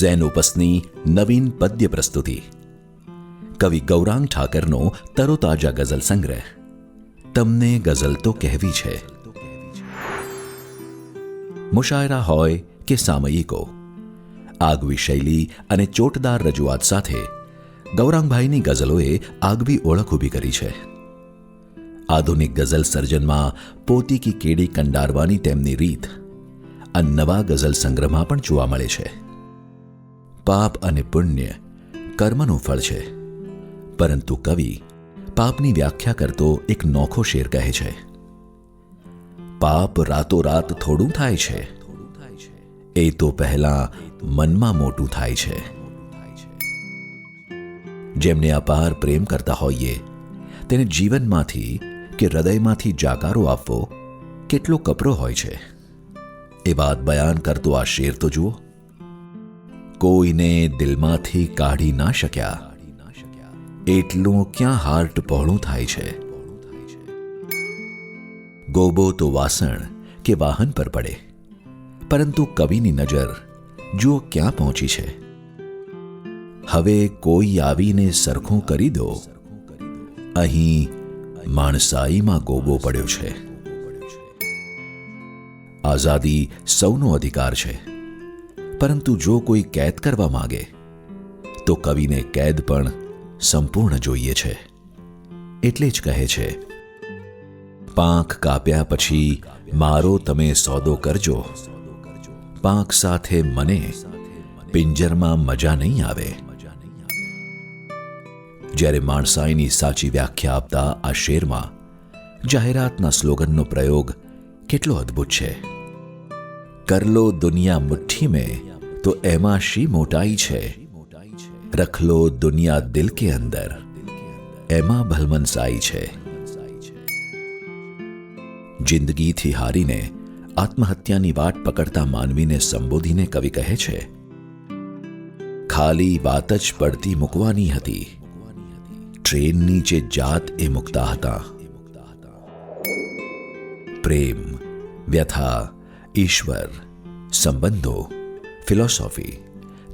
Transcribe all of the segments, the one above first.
Zen ઉપસની નવીન પદ્ય પ્રસ્તુતિ. કવિ ગૌરાંગ ઠાકરનો તરોતાજા ગઝલ સંગ્રહ. તમને ગઝલ તો કહેવી છે. મુશાયરા હોય કે સામયિકો. આગવી શૈલી અને ચોટદાર રજૂઆત સાથે ગૌરાંગભાઈની ગઝલોએ આગવી ઓળખ ઊભી કરી છે. આધુનિક ગઝલ સર્જનમાં પોતીકી કેડી કંડારવાની તેમની રીત આ નવા ગઝલ સંગ્રહમાં પણ જોવા મળે છે. પાપ અને પુણ્ય કર્મનું ફળ છે. પરંતુ કવિ પાપની વ્યાખ્યા કરતો એક નોખો શેર કહે છે. પાપ રાતોરાત થોડું થાય છે. એ તો પહેલા મનમાં મોટું થાય છે. જેમને અપાર પ્રેમ કરતા હોઈએ, તેને જીવનમાંથી કે હૃદયમાંથી જાકારો આપવો કેટલો કપરો હોય છે. એ વાત બયાન કરતો આ શેર તો જુઓ. કોઈને દિલમાંથી કાઢી ના શક્યા. એટલું ક્યાં હાર્ટ પહોળું થાય છે? ગોબો તો વાસણ કે વાહન પર પડે. પરંતુ કવિની નજર જુઓ ક્યાં પહોંચી છે. હવે કોઈ આવીને સરખું કરી દો. અહીં માણસાઈમાં ગોબો પડ્યો છે. આઝાદી સૌનો અધિકાર છે. પરંતુ જો કોઈ કેદ કરવા માગે, તો કવિને કેદ પણ સંપૂર્ણ જોઈએ છે. એટલે જ કહે છે, પાંખ કાપ્યા પછી મારો તમે સોદો કરજો. પાંખ સાથે મને પિંજરમાં મજા નહીં આવે. જ્યારે માણસાઈની સાચી વ્યાખ્યા આપતા આ શેરમાં જાહેરાતના સ્લોગનનો પ્રયોગ કેટલો અદ્ભુત છે. કર દુનિયા મુઠ્ઠી મેં, તો એમાં શી મોટાઈ છે. રખ દુનિયા દિલ કે અંદર, એમાં ભલમનસાઈ છે. જિંદગીથી હારીને, આત્મહત્યાની વાટ પકડતા માનવીને સંબોધીને કવિ કહે છે, ખાલી વાત જ પડતી મૂકવાની હતી. ટ્રેન નીચે જાત એ મૂકતા હતા. પ્રેમ, વ્યથા ઈશ્વર, સંબંધો ફિલોસોફી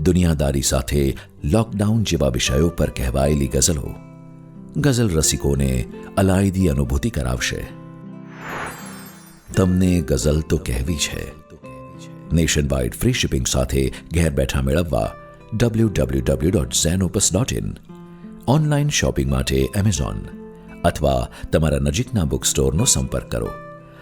દુનિયાદારી સાથે લોકડાઉન જેવા વિષયો પર કહેવાયેલી ગઝલો. ગઝલ રસિકોને અલાયદી અનુભૂતિ કરાવશે. તમને ગઝલ તો કહેવી છે. નેશન વાઇડ ફ્રી શિપિંગ સાથે ઘેર બેઠા મેળવવા W W W dot Zenopus dot in online shopping માટે એમેઝોન અથવા તમારા નજીકના બુક સ્ટોરનો સંપર્ક કરો.